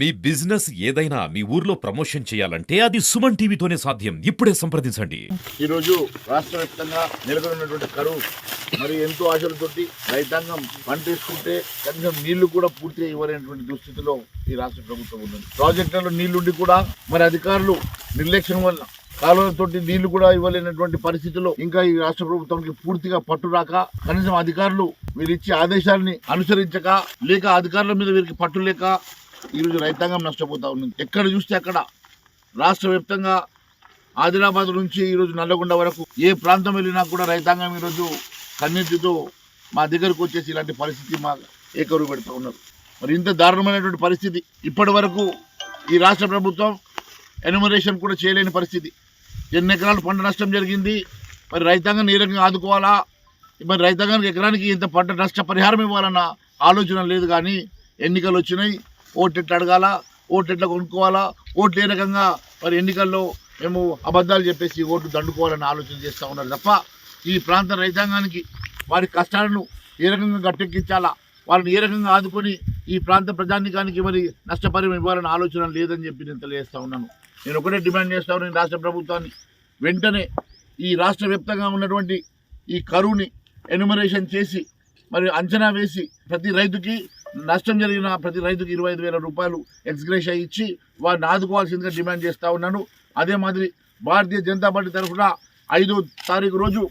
మీ business ఏదైనా మీ ఊర్లో promotion చేయాలంటే అది సుమన్ టీవీతోనే సాధ్యం. ఇప్పుడే సంప్రదించండి. ఈరోజు రాష్ట్ర వ్యాప్తంగా నెలకొన్నటువంటి కరువు మరి ఎంతో ఆశలతోటి రైతాంగం పంట వేసుకుంటే కనీసం నీళ్ళు కూడా పూర్తిగా ఇవ్వలేనటువంటి దుస్థితిలో ఈ రాష్ట్ర ప్రభుత్వం ఉంది ప్రాజెక్టులలో నీళ్ళుండి కూడా మరి అధికారులు నిర్లక్ష్యం వల్ల కాలువలతోటి నీళ్ళు కూడా ఇవ్వలేనటువంటి పరిస్థితిలో ఇంకా ఈ రాష్ట్ర ప్రభుత్వానికి పూర్తిగా పట్టు రాక కనీసం అధికారులు వీరిచ్చే ఆదేశాన్ని ఆదేశాలని అనుసరించక లేక అధికారుల మీద వీరికి పట్టు లేక ఈరోజు రైతాంగం నష్టపోతూ ఉంది ఎక్కడ చూస్తే అక్కడ. రాష్ట్ర వ్యాప్తంగా ఆదిలాబాద్ నుంచి ఈరోజు నల్లగొండ వరకు ఏ ప్రాంతం వెళ్ళినా కూడా రైతాంగం ఈరోజు కన్నీటితో మా దగ్గరకు వచ్చేసి ఇలాంటి పరిస్థితి మా ఏకరు పెడుతూ ఉన్నారు. మరి ఇంత దారుణమైనటువంటి పరిస్థితి ఇప్పటి వరకు ఈ రాష్ట్ర ప్రభుత్వం ఎన్యుమరేషన్ కూడా చేయలేని పరిస్థితి. ఎన్ని ఎకరాలు పంట నష్టం జరిగింది? మరి రైతాంగాన్ని ఏ రకంగా ఆదుకోవాలా? మరి రైతాంగానికి ఎకరానికి ఇంత పంట నష్ట పరిహారం ఇవ్వాలన్న ఆలోచన లేదు కానీ ఎన్నికలు వచ్చినాయి. ఓట్లు ఎట్లా అడగాల? ఓట్లు ఎట్లా కొనుక్కోవాలా? ఓట్లు ఏ రకంగా మరి ఎన్నికల్లో మేము అబద్ధాలు చెప్పేసి ఓట్లు దండుకోవాలని ఆలోచన చేస్తూ ఉన్నారు తప్ప ఈ ప్రాంత రైతాంగానికి వారి కష్టాలను ఏ రకంగా గట్టెక్కించాలా? వాళ్ళని ఏ రకంగా ఆదుకొని ఈ ప్రాంత ప్రజానికానికి మరి నష్టపరిహారం ఇవ్వాలని ఆలోచన లేదని చెప్పి నేను తెలియజేస్తూ ఉన్నాను. నేను ఒకటే డిమాండ్ చేస్తా ఉన్నాను రాష్ట్ర ప్రభుత్వాన్ని. వెంటనే ఈ రాష్ట్ర వ్యాప్తంగా ఉన్నటువంటి ఈ కరువుని ఎన్యుమరేషన్ చేసి మరి అంచనా వేసి ప్రతి రైతుకి నష్టం జరిగిన ప్రతి రైతుకు ఇరవై ఐదు వేల రూపాయలు ఎక్స్గ్రేషియా ఇచ్చి వారిని ఆదుకోవాల్సిందిగా డిమాండ్ చేస్తూ ఉన్నాను. అదే మాదిరి భారతీయ జనతా పార్టీ తరఫున ఐదో తారీఖు రోజు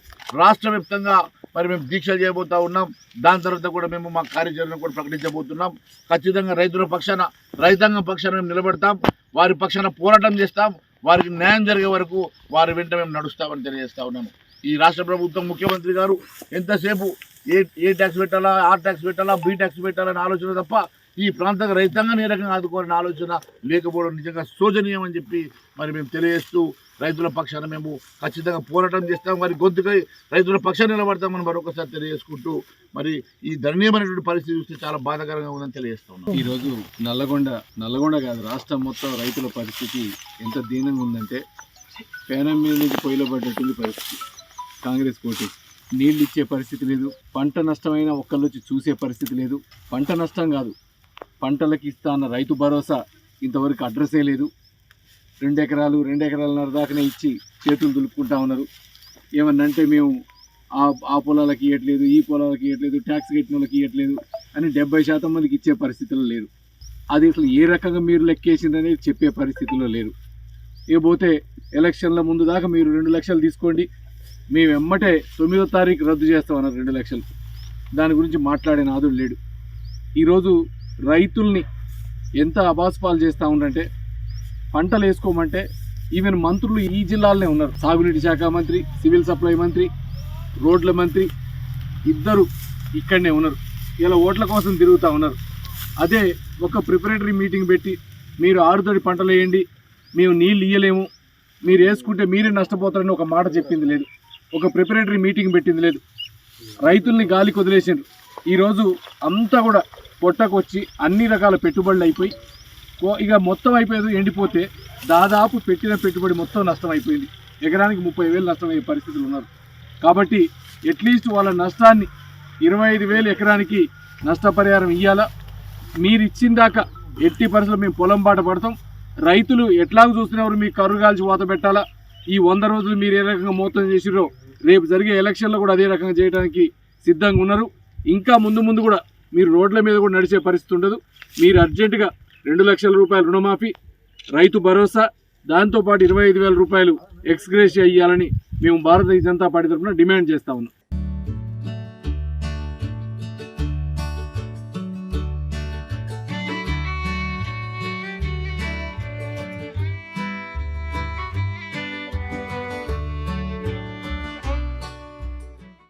రాష్ట్ర వ్యాప్తంగా మరి మేము దీక్షలు చేయబోతా ఉన్నాం. దాని తర్వాత కూడా మేము మా కార్యాచరణ కూడా ప్రకటించబోతున్నాం. ఖచ్చితంగా రైతుల పక్షాన రైతాంగం పక్షాన మేము నిలబడతాం. వారి పక్షాన పోరాటం చేస్తాం. వారికి న్యాయం జరిగే వరకు వారి వెంట మేము నడుస్తామని తెలియజేస్తా ఉన్నాము ఈ రాష్ట్ర ప్రభుత్వం ముఖ్యమంత్రి గారు ఎంతసేపు ఏ ఏ ట్యాక్స్ పెట్టాలా ఆ ట్యాక్స్ పెట్టాలా బి ట్యాక్స్ పెట్టాలని ఆలోచన తప్ప ఈ ప్రాంత రైతాంగాన్ని ఏ రకంగా ఆదుకోవాలని ఆలోచన లేకపోవడం నిజంగా శోచనీయం అని చెప్పి మరి మేము తెలియజేస్తూ రైతుల పక్షాన మేము ఖచ్చితంగా పోరాటం చేస్తాం. మరి గొంతుకై రైతుల పక్షాన్ని నిలబడతామని మరొకసారి తెలియజేసుకుంటూ మరి ఈ దయనీయమైనటువంటి పరిస్థితి చూస్తే చాలా బాధాకరంగా ఉందని తెలియజేస్తాం ఈరోజు నల్లగొండ నల్లగొండ కాదు రాష్ట్రం మొత్తం రైతుల పరిస్థితి ఎంత దీనంగా ఉందంటే పేనం మీద నుంచి పొయ్యిలో పడ్డట్టుంది పరిస్థితి. కాంగ్రెస్ కోటి నీళ్ళు ఇచ్చే పరిస్థితి లేదు. పంట నష్టమైన ఒక్కళ్ళొచ్చి చూసే పరిస్థితి లేదు. పంట నష్టం కాదు. పంటలకు ఇస్తా అన్న రైతు భరోసా ఇంతవరకు అడ్రస్సే లేదు. రెండు ఎకరాలు రెండు ఎకరాలన్నర దాకానే ఇచ్చి చేతులు దులుపుకుంటా ఉన్నారు. ఏమన్నంటే మేము ఆ ఆ పొలాలకి ఇవ్వట్లేదు ఈ పొలాలకి ఇవ్వట్లేదు ట్యాక్స్ కట్టిన వాళ్ళకి ఇవ్వట్లేదు అని డెబ్బై శాతం మందికి ఇచ్చే పరిస్థితిలో లేరు. అది అసలు ఏ రకంగా మీరు లెక్కేసిందనేది చెప్పే పరిస్థితిలో లేరు. ఇకపోతే ఎలక్షన్ల ముందు దాకా మీరు రెండు లక్షలు తీసుకోండి మేము ఎమ్మటే తొమ్మిదో తారీఖు రద్దు చేస్తామన్నారు రెండు లక్షలు. దాని గురించి మాట్లాడే నాదుడు లేడు. ఈరోజు రైతుల్ని ఎంత అబాస్పాలు చేస్తూ ఉండంటే పంటలు వేసుకోమంటే ఈవెన్ మంత్రులు ఈ జిల్లాలోనే ఉన్నారు. సాగునీటి శాఖ మంత్రి సివిల్ సప్లై మంత్రి రోడ్ల మంత్రి ఇద్దరు ఇక్కడనే ఉన్నారు. ఇలా ఓట్ల కోసం తిరుగుతూ ఉన్నారు. అదే ఒక ప్రిపరేటరీ మీటింగ్ పెట్టి మీరు ఆరుదడి పంటలు వేయండి మేము నీళ్ళు ఇయ్యలేము మీరు వేసుకుంటే మీరే నష్టపోతారని ఒక మాట చెప్పింది లేదు. ఒక ప్రిపరేటరీ మీటింగ్ పెట్టింది లేదు. రైతుల్ని గాలి వదిలేసిండ్రు ఈరోజు అంతా కూడా పొట్టకు వచ్చి అన్ని రకాల పెట్టుబడులు అయిపోయి కో- ఇక మొత్తం అయిపోయేది ఎండిపోతే దాదాపు పెట్టిన పెట్టుబడి మొత్తం నష్టం అయిపోయింది ఎకరానికి ముప్పై వేలు నష్టమయ్యే పరిస్థితులు ఉన్నారు. కాబట్టి అట్లీస్ట్ వాళ్ళ నష్టాన్ని ఇరవై ఐదు వేలు ఎకరానికి నష్టపరిహారం ఇవ్వాలా మీరు ఇచ్చిన దాకా ఎట్టి పరిస్థితులు మేము పొలం బాట పడతాం. రైతులు ఎట్లాగ చూస్తున్నవారు మీ కర్రు కాల్చి వాత పెట్టాలా? ఈ వంద రోజులు మీరు ఏ రకంగా మోసం చేసిరో రేపు జరిగే ఎలక్షన్లో కూడా అదే రకంగా చేయడానికి సిద్ధంగా ఉన్నారు. ఇంకా ముందు ముందు కూడా మీరు రోడ్ల మీద కూడా నడిచే పరిస్థితి ఉండదు. మీరు అర్జెంటుగా రెండు లక్షల రూపాయల రుణమాఫీ రైతు భరోసా దాంతోపాటు ఇరవై ఐదు వేల రూపాయలు ఎక్స్గ్రేషియా ఇవ్వాలని మేము భారతీయ జనతా పార్టీ తరఫున డిమాండ్ చేస్తా ఉన్నాం.